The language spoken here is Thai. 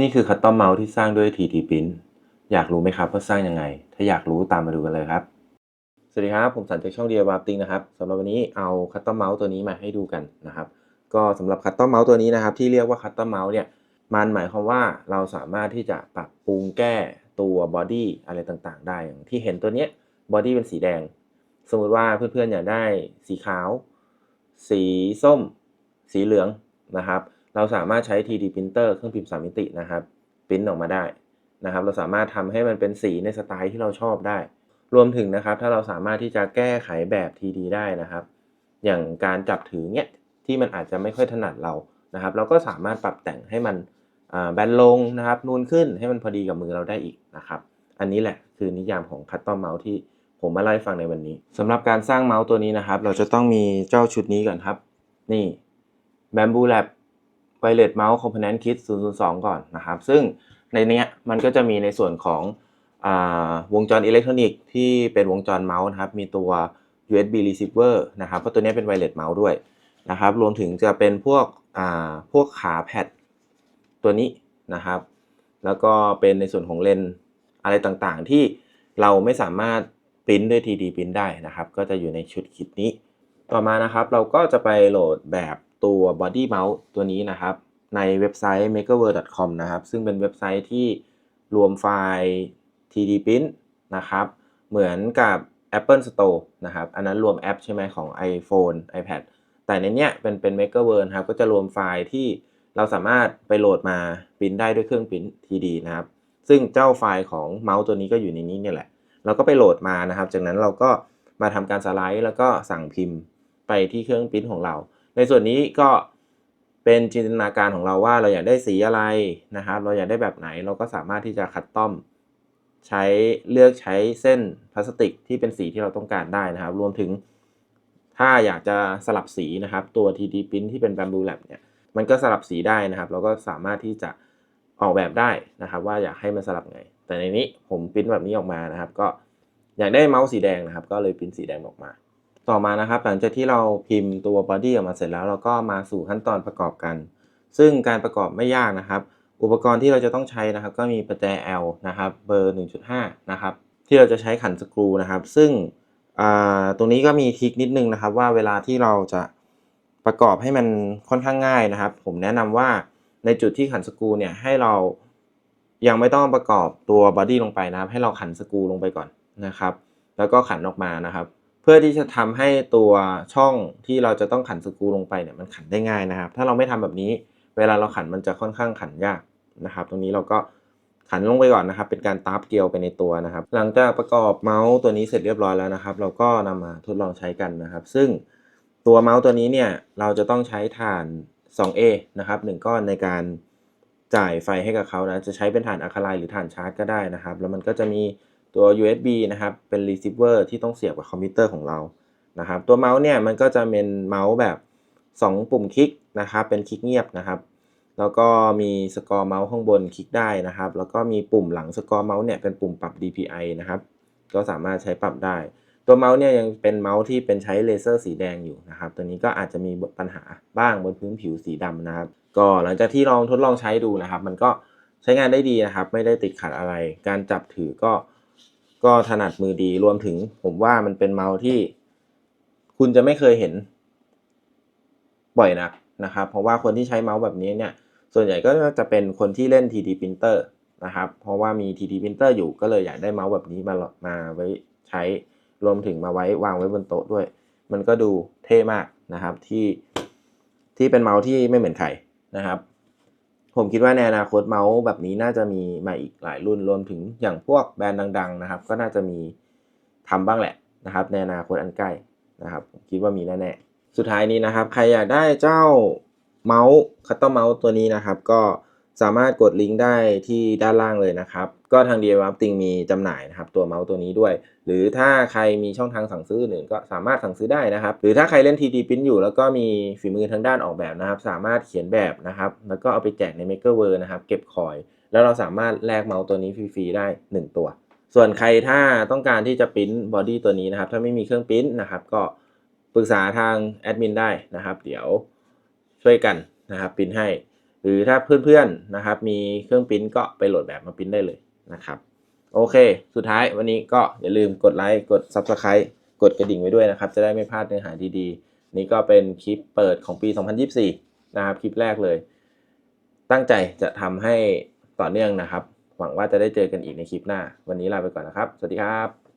นี่คือคัตตอมเมาส์ที่สร้างด้วย TT Print อยากรู้ไหมครับว่าสร้างยังไง ถ้าอยากรู้ตามมาดูกันเลยครับ สวัสดีครับ ผมสันจากช่องเดียร์วาร์ติงนะครับสำหรับวันนี้เอาคัตตอมเมาส์ตัวนี้มาให้ดูกันนะครับ ก็สำหรับคัตตอมเมาส์ตัวนี้นะครับที่เรียกว่าคัตตอมเมาส์เนี่ยมันหมายความว่าเราสามารถที่จะปรับปรุงแก้ตัวบอดี้อะไรต่างๆ ได้อย่างที่เห็นตัวเนี้ยบอดี้เป็นสีแดง สมมติว่าเพื่อนๆอยากได้สีขาว สีส้ม สีเหลืองนะครับ เราสามารถใช้ 3D printer เครื่องพิมพ์3มิตินะครับพิมพ์ออกมาได้นะครับ เราสามารถทำให้มันเป็นสีในสไตล์ที่เราชอบได้ รวมถึงนะครับ ถ้าเราสามารถที่จะแก้ไขแบบ TD ได้นะครับ อย่างการจับถือเนี้ยที่มันอาจจะไม่ค่อยถนัดเรานะครับ เราก็สามารถปรับแต่งให้มันแบนลงนะครับ นูนขึ้นให้มันพอดีกับมือเราได้อีกนะครับ อันนี้แหละคือนิยามของคัตตอมเมาส์ที่ผมมาเล่าให้ฟังในวันนี้สำหรับการสร้างเมาส์ตัวนี้นะครับ เราจะต้องมีเจ้าชุดนี้ก่อนครับ นี่ Bamboo Lab Wireless Mouse Component Kit 002 ก่อนนะครับ ซึ่งในเนี้ยมันก็จะมีในส่วนของอวงจรอิเล็กทรอนิกส์ที่เป็นวงจรเมาส์นะครับ มีตัว USB receiver นะครับ เพราะตัวนี้เป็น wireless mouse ด้วยนะครับ รวมถึงจะเป็นพวกพวกขาแพดตัวนี้นะครับ แล้วก็เป็นในส่วนของเลนอะไรต่างๆ ที่เราไม่สามารถปริ้นด้วย 3D ปริ้นได้นะครับ ก็จะอยู่ในชุดคิดนี้ ต่อมานะครับเราก็จะไปโหลดแบบ ตัว body mouse ตัวนี้นะครับ ในเว็บไซต์ makerworld.com นะครับ ซึ่งเป็นเว็บไซต์ที่รวมไฟล์ 3D print นะครับ เหมือนกับ Apple Store นะครับ อันนั้นรวมแอปใช่ไหมของ iPhone iPad แต่ในเนี้ยเป็นเป็น Makerworld ครับ ก็จะรวมไฟล์ที่เราสามารถไปโหลดมาปริ้นได้ด้วยเครื่องปริ้น 3D นะครับ ซึ่งเจ้าไฟล์ของเมาส์ตัวนี้ก็อยู่ในนี้เนี่ยแหละ เราก็ไปโหลดมานะครับ จากนั้นเราก็มาทำการสไลด์แล้วก็สั่งพิมพ์ไปที่เครื่องปริ้นของเรา ในส่วนนี้ก็เป็นจินตนาการของเราว่าเราอยากได้สีอะไรนะครับ เราอยากได้แบบไหนเราก็สามารถที่จะคัดต้อมใช้เลือกใช้เส้นพลาสติกที่เป็นสีที่เราต้องการได้นะครับ รวมถึง ถ้าอยากจะสลับสีนะครับ ตัว 3D Print ที่เป็น Bamboo Lab เนี่ยมันก็สลับสีได้นะครับ เราก็สามารถที่จะออกแบบได้นะครับ ว่าอยากให้มันสลับไง แต่ในนี้ผมปริ้นแบบนี้ออกมานะครับ ก็อยากได้เมาส์สีแดงนะครับ ก็เลยปริ้นสีแดงออกมา ต่อมานะครับหลังจากที่เราพิมพ์ตัว body ออกมาเสร็จแล้ว เราก็มาสู่ขั้นตอนประกอบกัน ซึ่งการประกอบไม่ยากนะครับ อุปกรณ์ที่เราจะต้องใช้นะครับ ก็มีประแจ L นะครับเบอร์ 1.5 นะครับ ที่เราจะใช้ขันสกรูนะครับ ซึ่งตรงนี้ก็มีทริคนิดนึงนะครับ ว่าเวลาที่เราจะประกอบให้มันค่อนข้างง่ายนะครับ ผมแนะนำว่าในจุดที่ขันสกรูเนี่ยให้เรายังไม่ต้องประกอบตัวบอดี้ลงไปนะครับ ให้เราขันสกรูลงไปก่อนนะครับ แล้วก็ขันออกมานะครับ เพื่อที่จะทำให้ตัวช่องที่เราจะต้องขันสกรูลงไปเนี่ยมันขันได้ง่ายนะครับ ถ้าเราไม่ทำแบบนี้ เวลาเราขันมันจะค่อนข้างขันยากนะครับ ตรงนี้เราก็ขันลงไปก่อนนะครับ เป็นการตาบเกลียวไปในตัวนะครับ หลังจากประกอบเมาส์ตัวนี้เสร็จเรียบร้อยแล้วนะครับ เราก็นำมาทดลองใช้กันนะครับ ซึ่งตัวเมาส์ตัวนี้เนี่ยเราจะต้องใช้ถ่าน 2A นะครับหนึ่งก้อนในการจ่ายไฟให้กับเขานะ จะใช้เป็นถ่านอะคาไลหรือถ่านชาร์จก็ได้นะครับ แล้วมันก็จะมี ตัว USB นะครับ เป็น receiver ที่ต้องเสียบกับคอมพิวเตอร์ของเรา นะครับ ตัวเมาส์เนี่ยมันก็จะเป็นเมาส์แบบ 2 ปุ่มคลิกนะครับ เป็นคลิกเงียบนะครับ แล้วก็มีสกอร์เมาส์ข้างบนคลิกได้นะครับ แล้วก็มีปุ่มหลังสกอร์เมาส์เนี่ยเป็นปุ่มปรับ DPI นะครับ ก็สามารถใช้ปรับได้ ตัวเมาส์เนี่ยยังเป็นเมาส์ที่เป็นใช้เลเซอร์สีแดงอยู่นะครับ ตัวนี้ก็อาจจะมีปัญหาบ้างบนพื้นผิวสีดำนะครับ ก็หลังจากที่ลองทดลองใช้ดูนะครับ มันก็ใช้งานได้ดีนะครับ ไม่ได้ติดขัดอะไร การจับถือก็ ก็ถนัดมือดีรวมถึงผมว่ามันเป็นเมาส์ที่ คุณจะไม่เคยเห็นบ่อยนักนะครับ เพราะว่าคนที่ใช้เมาส์แบบนี้เนี่ย ส่วนใหญ่ก็จะเป็นคนที่เล่น 3D printer นะครับ เพราะว่ามี 3D printer อยู่ก็เลยอยากได้เมาส์แบบนี้มามาไว้ใช้รวมถึงมาไว้วางไว้บนโต๊ะด้วย มันก็ดูเท่มากนะครับที่ที่เป็นเมาส์ที่ไม่เหมือนใครนะครับ ผมคิดว่าในอนาคตเมาส์แบบนี้น่าจะมีมาอีกหลายรุ่นรวมถึงอย่างพวกแบรนด์ดัง ๆ นะครับ ก็น่าจะมีทำบ้างแหละนะครับ ในอนาคตอันใกล้นะครับคิดว่ามีแน่ๆสุดท้ายนี้นะครับ ใครอยากได้เจ้าเมาส์คัตเตอร์เมาส์ตัวนี้นะครับ ก็ สามารถกดลิงก์ได้ที่ด้านล่างเลยนะครับ ก็ทาง d i y w a r p t i n g มีจำหน่ายนะครับ ตัวเมาส์ตัวนี้ด้วย หรือถ้าใครมีช่องทางสั่งซื้ออื่นก็สามารถสั่งซื้อได้นะครับ หรือถ้าใครเล่น 3D Print อยู่ แล้วก็มีฝีมือทางด้านออกแบบนะครับ สามารถเขียนแบบนะครับ แล้วก็เอาไปแจกใน Makerverse นะครับ เก็บคอย แล้วเราสามารถแลกเมาส์ตัวนี้ฟรีๆได้ 1 ตัว ส่วนใครถ้าต้องการที่จะปริ้นบอดี้ตัวนี้นะครับ ถ้าไม่มีเครื่องปริ้นนะครับ ก็ปรึกษาทางแอดมินได้นะครับ เดี๋ยวช่วยกันนะครับปริ้นให้ หรือถ้าเพื่อนๆนะครับ มีเครื่องปริ้นก็ไปโหลดแบบมาปริ้นได้เลยนะครับ โอเค สุดท้ายวันนี้ก็อย่าลืมกดไลค์กด Subscribe กดกระดิ่งไว้ด้วยนะครับ จะได้ไม่พลาดเนื้อหาดีๆ นี่ก็เป็นคลิปเปิดของปี 2024 นะครับ คลิปแรกเลย ตั้งใจจะทำให้ต่อเนื่องนะครับ หวังว่าจะได้เจอกันอีกในคลิปหน้า วันนี้ลาไปก่อนนะครับ สวัสดีครับ